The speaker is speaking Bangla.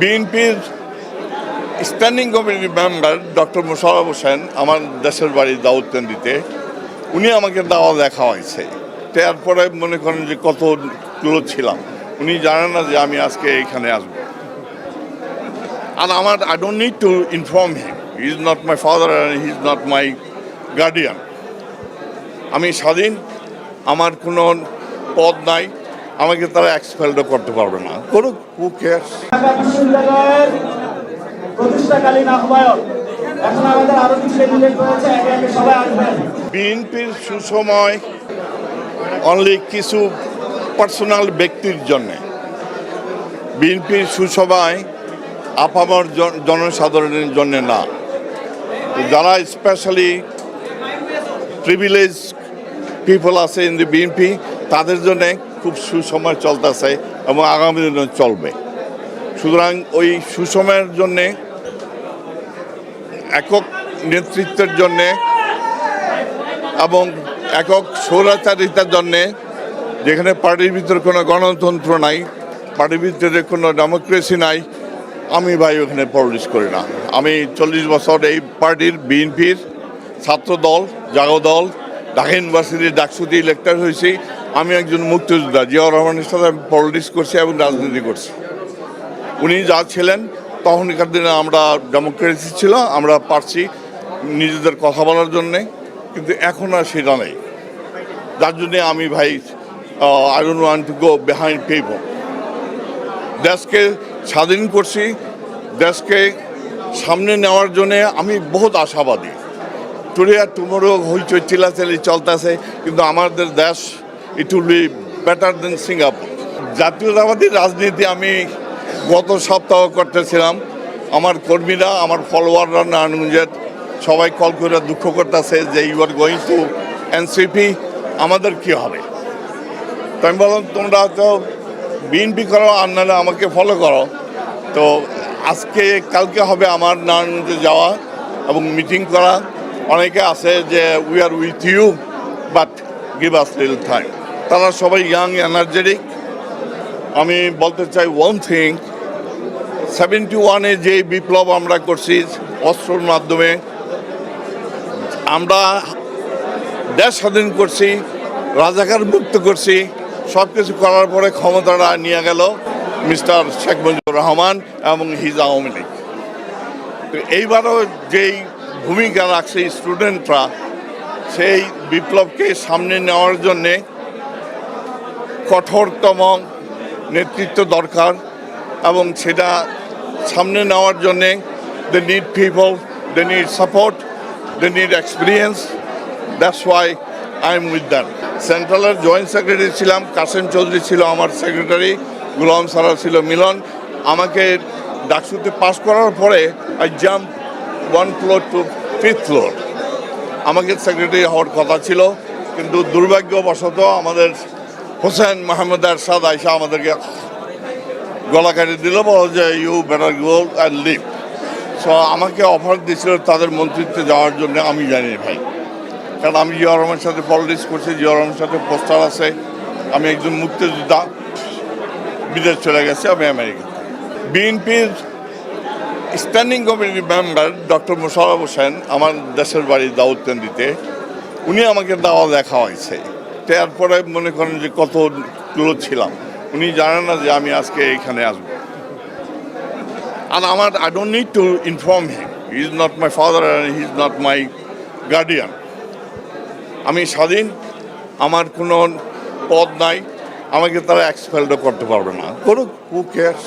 বিএনপির standing committee member doctor Mosharraf Hossain আমার দেশের বাড়ি দাউদকান্দিতে, উনি আমাকে দাওয়া দেখা হয়েছে তারপরে মনে করেন যে কত ক্লোজ ছিলাম। উনি জানেন না যে আমি আজকে এখানে আসব। আর আমার I don't need to inform him he is not my father he is not my guardian আমি স্বাধীন, আমার কোনো পদ নাই। আমাকে তারা এক্সপেলডও করতে পারবে না। করুক হু কেয়ার্স বিশ্ববিদ্যালয়ের প্রতিষ্ঠাকালীন আহ্বায়ক। এখন আমাদের আরও কিছু রয়েছে একে একে সবাই আসবেন। বিএনপির সুসময় অনলি কিছু পার্সোনাল ব্যক্তির জন্যে। বিএনপির সুসভায় আপামর জন- জনসাধারণের জন্য না। যারা স্পেশালি প্রিভিলেজ পিপল আছে ইন দি বিএনপি তাদের জন্য খুব সুসময় চলতেছে এবং আগামী দিনে চলবে। সুতরাং ওই সুসময়ের জন্যে, একক নেতৃত্বের জন্যে এবং একক সৌরাচারিতার জন্যে, যেখানে পার্টির ভিতরে কোনো গণতন্ত্র নাই, পার্টির ভিতরে কোনো ডেমোক্রেসি নাই, আমি ভাই ওখানে পলিটিক্স করি না। আমি চল্লিশ বছর এই পার্টির বিএনপির ছাত্র দল জাগো দল ঢাকা ইউনিভার্সিটির ডাকসুতি ইলেক্টার হয়েছি। আমি একজন মুক্তিযোদ্ধা, জিয়াউর রহমানের সাথে আমি পলিটিক্স করছি এবং রাজনীতি করছি। উনি যা ছিলেন, তখনকার দিনে আমরা ডেমোক্রেসি ছিল, আমরা পারছি নিজেদের কথা বলার জন্যে, কিন্তু এখন আর সেটা নেই। যার জন্যে আমি ভাই I don't want to go behind people দেশকে স্বাধীন করছি, দেশকে সামনে নেওয়ার জন্যে আমি বহুত আশাবাদী। টুডে আর টুমোরো হইচই, চিলাচালি চলতেছে, কিন্তু আমাদের দেশ it will be better than Singapore জাতীয়তাবাদী রাজনীতি আমি গত সপ্তাহ করতেছিলাম। আমার কর্মীরা, আমার ফলোয়াররা নারায়ণগঞ্জের সবাই কল করে দুঃখ করতেছে যে you are going to NCP আমাদের কি হবে? তো আমি বললাম, তোমরা তো বিএনপি করো আর নাহলে আমাকে ফলো করো। তো আজকে, কালকে হবে আমার নারায়ণগঞ্জে যাওয়া এবং মিটিং করা। অনেকে আছে যে we are with you but give us লিল টাইম তারা সবাই ইয়াং এনার্জেটিক আমি বলতে চাই ওয়ান থিং সেভেন্টি ওয়ানে যে বিপ্লব আমরা করছি অস্ত্রর মাধ্যমে, আমরা দেশ স্বাধীন করছি, রাজাকার মুক্ত করছি সব কিছু করার পরে ক্ষমতাটা নিয়ে গেল মিস্টার শেখ মুজিবুর রহমান এবং হিজ আওয়ামী লীগ। তো এইবারও যেই ভূমিকা রাখছে স্টুডেন্টরা সেই বিপ্লবকে সামনে নেওয়ার জন্যে কঠোরতম নেতৃত্ব দরকার এবং সেটা সামনে নেওয়ার জন্যে they need people they need support they need experience that's why I am with them সেন্ট্রালের joint secretary ছিলাম কাসেম চৌধুরী ছিল আমার সেক্রেটারি গুলাম সারা ছিল মিলন। আমাকে ডাকসুতে পাস করার পরে I jump one floor to fifth floor আমাকে সেক্রেটারি হওয়ার কথা ছিল, কিন্তু দুর্ভাগ্যবশত আমাদের হোসেন মাহমুদ আরশাদ আইসা আমাদেরকে গলা কাটি দিল, বলো যে you better go and leave so আমাকে অফার দিয়েছিল তাদের মন্ত্রিত্বে যাওয়ার জন্য, আমি জানি ভাই। কারণ আমি জিয়া রহমানের সাথে পলিটিক্স করছি, জিয়া রহমানের সাথে পোস্টার আছে। আমি একজন মুক্তিযোদ্ধা, বিদেশ চলে গেছে, আমি আমেরিকাতে বিএনপির স্ট্যান্ডিং কমিটির মেম্বার ডক্টর মোশারফ হোসেন, আমার দেশের বাড়ি দাউদকান্দিতে, উনি আমাকে দাওয়া দেখা হয়েছে তারপরে মনে করেন যে কত ক্লোজ ছিলাম। উনি জানেন না যে আমি আজকে এখানে আসব। আর আমার I don't need to inform him he is not my father and he is not my guardian আমি স্বাধীন, আমার কোনো পদ নাই। আমাকে তারা এক্সপেলডও করতে পারবে না। করুক হু কেয়ার্স